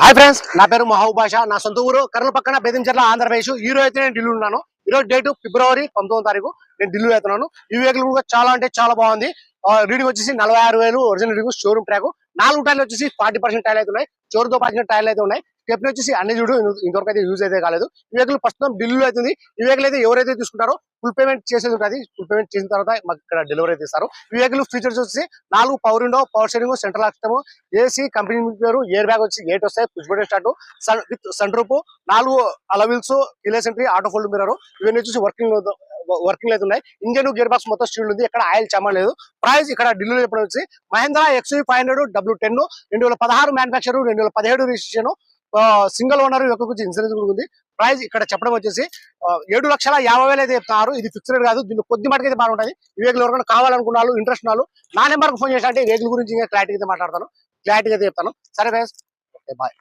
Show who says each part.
Speaker 1: Hi friends నా పేరు మహబూబ్ భాష నా సొంత ఊరు కర్నూలు పక్కన బెదించర్ల ఆంధ్రప్రదేశ్. ఈ రోజు అయితే నేను ఢిల్లీ ఉన్నాను. ఈ రోజు డేట్ ఫిబ్రవరి పంతొమ్మిది తారీఖు నేను ఢిల్లీ వెళ్తున్నాను. ఈ వెహికల్ కూడా చాలా అంటే చాలా బాగుంది. రీడింగ్ వచ్చేసి నలభై ఆరు వేలు ఒరిజినల్ రీడింగ్ షోరూమ్ ట్రాక్ నాలుగు టైర్లు వచ్చేసి ఫార్టీ పర్సెంట్ టైర్లు అయితే ఉన్నాయి. చోరుతో పాసిన టైర్లు అయితే ఉన్నాయి. స్టెప్ని వచ్చేసి అన్ని చూడు ఇంతవరకు అయితే యూజ్ అయితే కాలేదు. ఈ వెహికల్ ప్రస్తుతం ఢిల్లీలో అవుతుంది ఈ వెహికల్ అయితే ఎవరైతే తీసుకుంటారో ఫుల్ పేమెంట్ చేసేది కాదు ఫుల్ పేమెంట్ చేసిన తర్వాత మాకు ఇక్కడ డెలివరీ అయితే ఇస్తారు ఈ వెహికల్ ఫీచర్స్ వచ్చి నాలుగు power window power steering central system AC company పేరు ఎయిర్ బ్యాగ్ వచ్చి ఎయిట్ వస్తాయి push button start sun with sun roof నాలుగు alloy wheels keyless entry auto fold mirror ఇవన్నీ వచ్చేసి వర్కింగ్ వర్కింగ్ అయితే ఉన్నాయి. ఇంజన్ గేర్ బాక్స్ మొత్తం స్టీల్ ఉంది. ఇక్కడ ఆయిల్ చమ్మ లేదు. ప్రైస్ ఇక్కడ ఢిల్లీలో చెప్పడం వచ్చి Mahindra XUV five hundred W ten రెండు వేల పదహారు మ్యానుఫ్యాక్చర్ రెండు వేల పదిహేడు రిజిస్ట్రేషన్ సింగిల్ ఓనర్ యొక్క ఇన్సూరెన్స్ కూడా ఉంది. ప్రైస్ ఇక్కడ చెప్పడం వచ్చేసి ఏడు లక్షల యాభై వేలు అయితే చెప్తున్నారు. ఇది ఫిక్స్డ్ కాదు. దీన్ని కొద్ది మటుకు అయితే బాగుంటుంది ఈ వెహికల్ ఎవరికైనా కావాలనుకున్నారు ఇంట్రెస్ట్ ఉన్నారు నా నెంబర్కి ఫోన్ చేసినట్టే అంటే వెహికల్ గురించి ఇంకా క్లారిటీ అయితే మాట్లాడతాను. క్లారిటీ అయితే చెప్తాను. సరే ఫ్రెండ్స్ ఓకే బాయ్